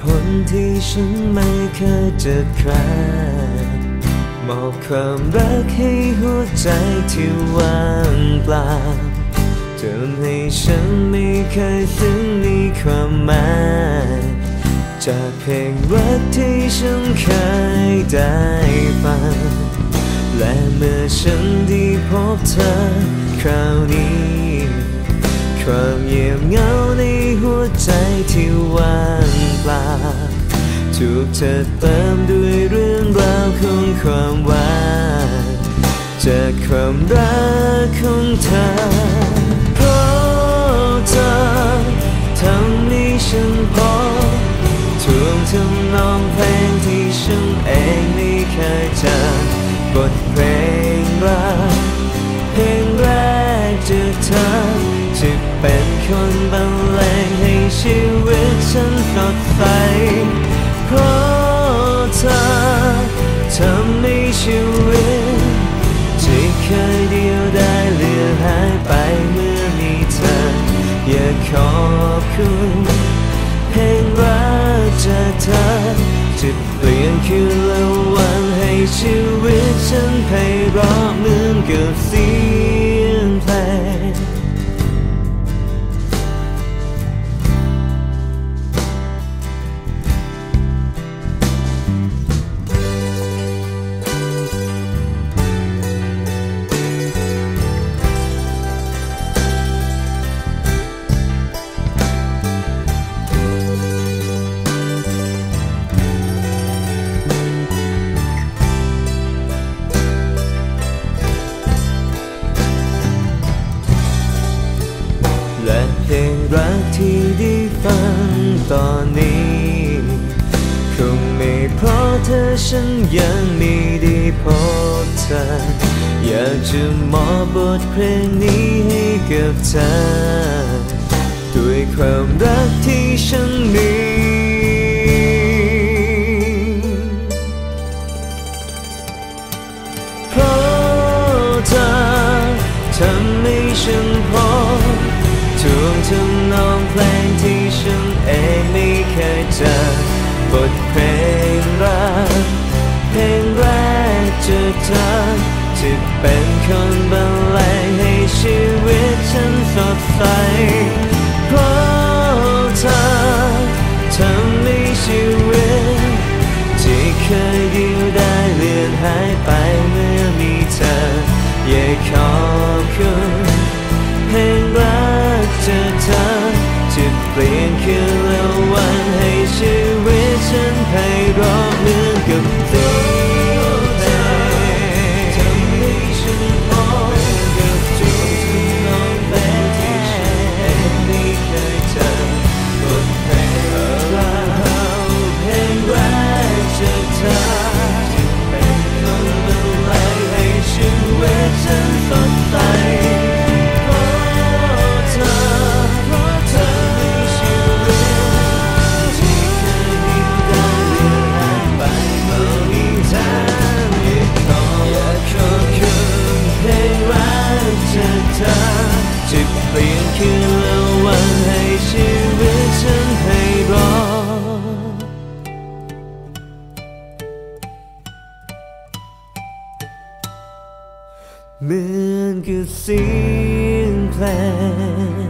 ผลที่ฉันไม่เคยเจอใครมอบความรักให้หัวใจที่ว่างเปล่าทำให้ฉันไม่เคยซึ้งในความหมายจากเพลงรักที่ฉันเคยได้ฟังและเมื่อฉันได้พบเธอคราวนี้ความเงียบเหงาในหัวใจที่ว่างเปล่า ถูกเธอเติมด้วยเรื่องราวของความหวานจากความรักของเธอเพราะเธอทำให้ฉันพบทวงทำนองเพลงที่ฉันเองไม่เคยเจอบทเพลงรักเพลงแรกจากเธอจะเป็นคนบรรเลงให้ชีวิตฉันสดใส เพราะเธอทำให้ชีวิตที่เคยเดียวได้เลือหายไปเมื่อมีเธอ อยากขอบคุณเพลงรักจากเธอจะเปลี่ยนคืนและวันให้ชีวิตฉันไพเราะเหมือนกับเสี ตอนนี้ คงไม่เพราะเธอฉันยังม่ได้พบเธอ อยากจะมอบบทเพลงนี้ให้กับเธอ ด้วยความรักที่ฉันมีเพราะเธอทำให้ฉันพบทวงทำนอ เพลงที่ฉันเองไม่เคยเจอบทเพลงรักเพลงแรกจากเธอจะเป็นคนบรรเลงให้ชีวิตฉันสดใสเพราะเธอทำให้ชีวิตที่เคยเดียวได้เลือนหายไปเมื่อมีเธออยากขอบคุณ เปลี่ยนคืนและวันให้ชีวิตฉันไพเราะเหมื เปลี่ยนคืนและวันให้ชีวิตฉันให้รอเหมือนกับเสียงเพลง